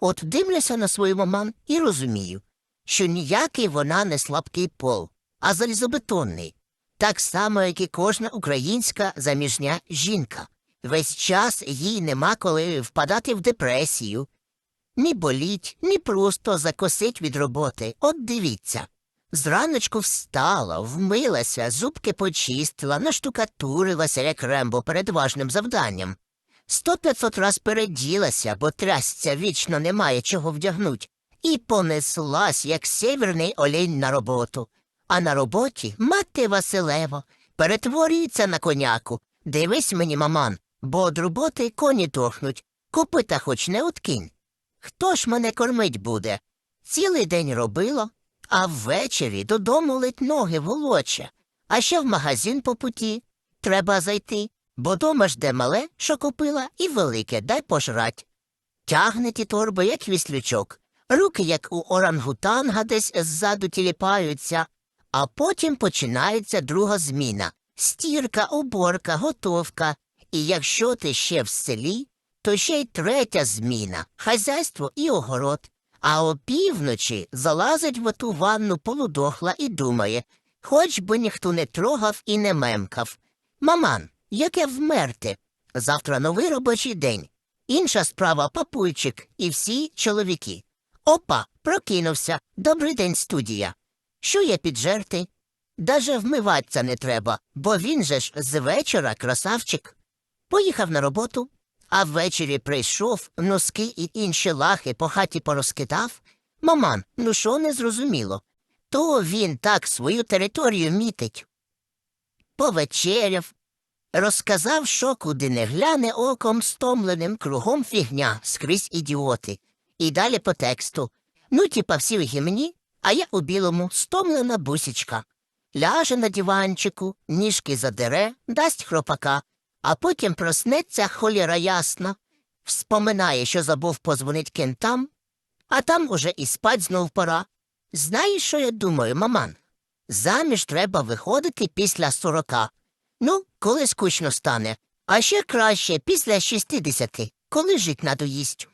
От дивлюся на свою маман і розумію, що ніякий вона не слабкий пол, а залізобетонний. Так само, як і кожна українська заміжня жінка. Весь час їй нема коли впадати в депресію. Ні боліть, ні просто закосить від роботи. От дивіться. Зраночку встала, вмилася, зубки почистила, наштукатурилася, як рембо перед важним завданням. Сто п'ятсот раз переділася, бо трясця вічно немає чого вдягнуть, і понеслась, як сєвєрний олень на роботу. А на роботі мати Василево перетворюється на коняку. Дивись мені, маман, бо від роботи коні дохнуть, копита хоч не откинь. Хто ж мене кормить буде? Цілий день робила, а ввечері додому лить ноги волоче. А ще в магазин по путі треба зайти, бо дома жде мале, що купила, і велике дай пожрать. Тягне ті торби, як віслючок, руки, як у орангутанга, десь ззаду тіліпаються, а потім починається друга зміна стірка, уборка, готовка. І якщо ти ще в селі, то ще й третя зміна хазяйство і огород. А опівночі залазить в оту ванну полудохла і думає, хоч би ніхто не трогав і не мемкав. Маман, яке вмерти? Завтра новий робочий день. Інша справа папульчик і всі чоловіки. Опа, прокинувся. Добрий день, студія. Що є піджерти? Даже вмиватися не треба, бо він же ж з вечора красавчик. Поїхав на роботу, а ввечері прийшов, носки і інші лахи по хаті порозкидав. Маман, ну що не зрозуміло? То він так свою територію мітить. Повечеряв, розказав, що куди не гляне оком стомленим, кругом фігня, скрізь ідіоти. І далі по тексту. Ну, типа всі в гімні, а я у білому стомлена бусічка. Ляже на диванчику, ніжки задере, дасть хропака, а потім проснеться холіра ясна, вспоминає, що забув позвонить кентам, а там уже і спать знов пора. Знаєш, що я думаю, маман? Заміж треба виходити після сорока. Ну, коли скучно стане, а ще краще після шістдесяти, коли жить надоїсть.